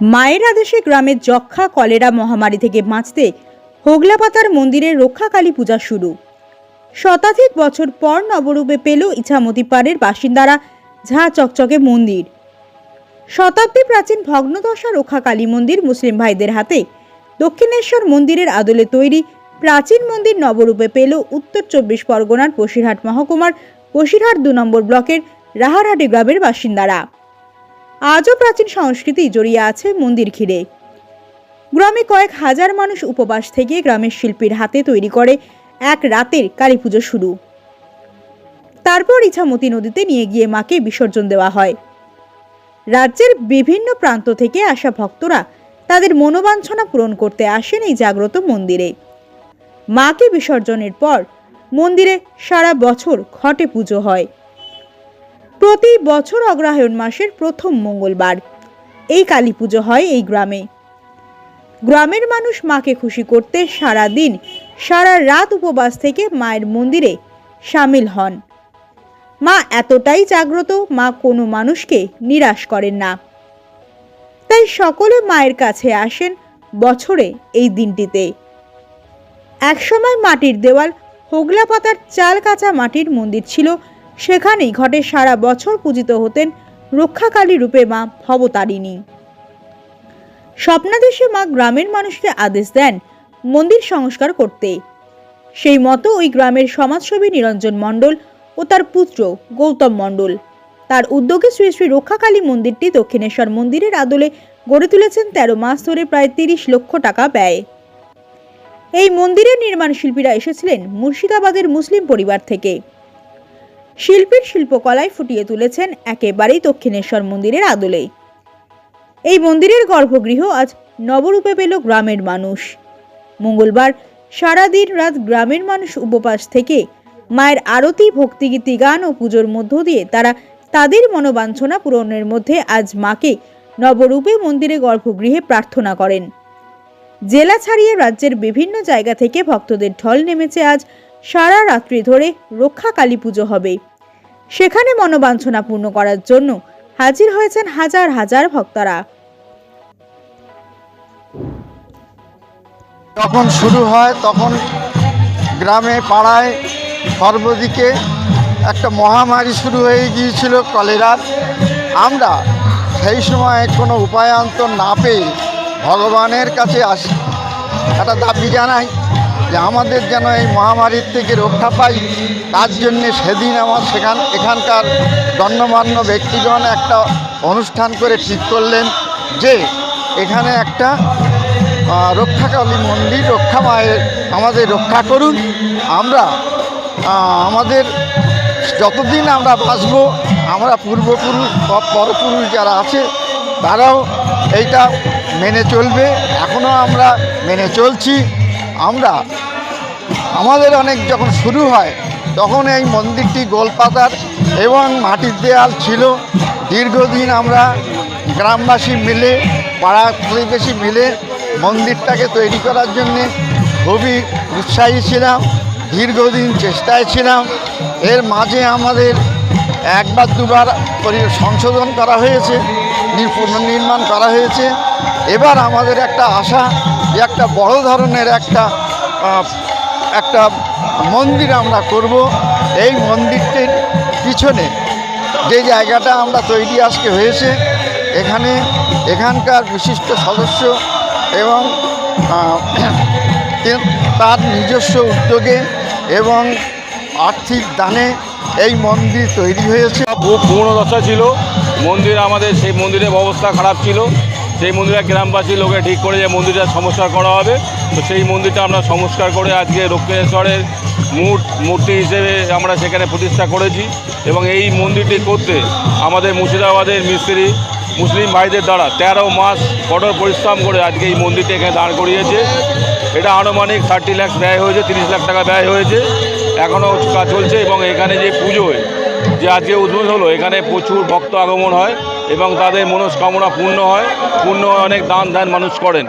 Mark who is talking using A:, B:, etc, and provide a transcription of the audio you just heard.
A: মায়ের আদেশে গ্রামের যক্ষা, কলেরা মহামারী থেকে বাঁচতে হোগলাপাতার মন্দিরের রক্ষাকালী পূজা শুরু। শতাধিক বছর পর নবরূপে পেল ইছামতি পাড়ের বাসিন্দারা ঝাঁ চকচকে মন্দির। শতাব্দী প্রাচীন ভগ্নদশা রক্ষাকালী মন্দির মুসলিম ভাইদের হাতে। দক্ষিণেশ্বর মন্দিরের আদলে তৈরি প্রাচীন মন্দির নবরূপে পেল উত্তর চব্বিশ পরগনার বসিরহাট মহকুমার বসিরহাট দু নম্বর ব্লকের রাহারহাটি গ্রামের বাসিন্দারা। আজও প্রাচীন সংস্কৃতি জড়িয়ে আছে মন্দির ঘিরে। গ্রামে কয়েক হাজার মানুষ উপবাস থেকে গ্রামের শিল্পীর হাতে তৈরি করে এক রাতের কালী পুজো শুরু। তারপর ইছামতি নদীতে নিয়ে গিয়ে মাকে বিসর্জন দেওয়া হয়। রাজ্যের বিভিন্ন প্রান্ত থেকে আসা ভক্তরা তাদের মনোবাঞ্ছনা পূরণ করতে আসেন এই জাগ্রত মন্দিরে। মাকে বিসর্জনের পর মন্দিরে সারা বছর ঘটে পুজো হয়। প্রতি বছর অগ্রহায়ণ মাসের প্রথম মঙ্গলবার। এই কালী পুজো হয় এই গ্রামে। গ্রামের মানুষ মাকে খুশি করতে সারা দিন সারা রাত উপবাস থেকে মায়ের মন্দিরে সামিল হন। মা এতটাই জাগ্রত, মা কোনো মানুষকে নিরাশ করেন না। তাই সকলে মায়ের কাছে আসেন বছরে এই দিনটিতে। একসময় মাটির দেওয়াল হোগলা পাতার চাল কাঁচা মাটির মন্দির ছিল সেখানেই ঘটে সারা বছর পূজিত হতেন রক্ষাকালী রূপে মা ভবতারিণী। স্বপ্নাদেশে মা গ্রামের মানুষকে আদেশ দেন মন্দির সংস্কার করতে। সেই মতো ওই গ্রামের সমাজসেবী নিরঞ্জন মণ্ডল ও তার পুত্র গৌতম মণ্ডল। তার উদ্যোগে শ্রী শ্রী রক্ষাকালী মন্দিরটি দক্ষিণেশ্বর মন্দিরের আদলে গড়ে তুলেছেন তেরো মাস ধরে প্রায় তিরিশ লক্ষ টাকা ব্যয়। এই মন্দিরের নির্মাণ শিল্পীরা এসেছিলেন মুর্শিদাবাদের মুসলিম পরিবার থেকে। শিল্পীর শিল্পকলায় ফুটিয়ে তুলেছেন একেবারেই দক্ষিণেশ্বর মন্দিরের আদলে এই মন্দিরের গর্ভগৃহ আজ নবরূপে পেল গ্রামের মানুষ। মঙ্গলবার সারাদিন রাত গ্রামের মানুষ উপবাস থেকে মায়ের আরতি, ভক্তিগীতি, গান ও পুজোর মধ্য দিয়ে তারা তাদের মনোবাঞ্ছনা পূরণের মধ্যে আজ মাকে নবরূপে মন্দিরে গর্ভগৃহে প্রার্থনা করেন। জেলা ছাড়িয়ে রাজ্যের বিভিন্ন জায়গা থেকে ভক্তদের ঢল নেমেছে আজ সারা রাত্রি ধরে রক্ষা কালী পুজো হবে। সেখানে মনোবাঞ্ছনা পূর্ণ করার জন্য হাজির হয়েছেন হাজার হাজার ভক্তরা।
B: যখন শুরু হয়, তখন গ্রামে পাড়ায় সর্বদিকে একটা মহামারী শুরু হয়ে গিয়েছিল কলেরার। আমরা সেই সময় কোনো উপায়ান্তর না পেয়ে ভগবানের কাছে আসি। একটা দাবি জানাই যে আমাদের যেন এই মহামারীর থেকে রক্ষা পাই, তার জন্যে সেদিন আমার সেখান, এখানকার গণ্যমান্য ব্যক্তিগণ একটা অনুষ্ঠান করে ঠিক করলেন যে এখানে একটা রক্ষাকালী মন্দির, রক্ষা মায়ের আমাদের রক্ষা করুন। আমরা আমাদের যতদিন আমরা বাঁচব, আমরা পূর্বপুরুষ পরপুরুষ যারা আছে, তারাও এইটা মেনে চলবে। এখনও আমরা মেনে চলছি। আমরা আমাদের অনেক যখন শুরু হয়, তখন এই মন্দিরটি গোলপাতার এবং মাটির দেয়াল ছিল। দীর্ঘদিন আমরা গ্রামবাসী মিলে, পাড়া প্রতিবেশী মিলে মন্দিরটাকে তৈরি করার জন্যে খুবই উৎসাহী ছিলাম, দীর্ঘদিন চেষ্টায় ছিলাম। এর মাঝে আমাদের একবার দুবার সংশোধন করা হয়েছে পুনর্নির্মাণ করা হয়েছে। এবার আমাদের একটা আশা যে একটা বড় ধরনের একটা একটা মন্দির আমরা করব। এই মন্দিরটির পিছনে যে জায়গাটা আমরা তৈরি আজকে হয়েছে, এখানে এখানকার বিশিষ্ট সদস্য এবং তার নিজস্ব উদ্যোগে এবং আর্থিক দানে এই মন্দির তৈরি হয়েছে।
C: খুব পুরনো দশা ছিল। মন্দির আমাদের সেই মন্দিরের অবস্থা খারাপ ছিল। সেই মন্দিরে গ্রামবাসী লোকে ঠিক করে যে মন্দিরটা সংস্কার করা হবে। তো সেই মন্দিরটা আমরা সংস্কার করে আজকে দক্ষিণেশ্বরের মূর্ত, মূর্তি হিসেবে আমরা সেখানে প্রতিষ্ঠা করেছি এবং এই মন্দিরটি করতে আমাদের মুর্শিদাবাদের মিস্ত্রি মুসলিম ভাইদের দ্বারা তেরো মাস কঠোর পরিশ্রম করে আজকে এই মন্দিরটি এখানে দাঁড় করিয়েছে। এটা আনুমানিক থার্টি লাখ ব্যয় হয়েছে, তিরিশ লাখ টাকা ব্যয় হয়েছে। এখনও কাজ চলছে এবং এখানে যে পুজোয় যে আজকে উদ্বোধন হলো, এখানে প্রচুর ভক্ত আগমন হয়। এবং তাদের মনস্কামনা পূর্ণ হয়। পূর্ণ অনেক দান ধ্যান মানুষ করেন।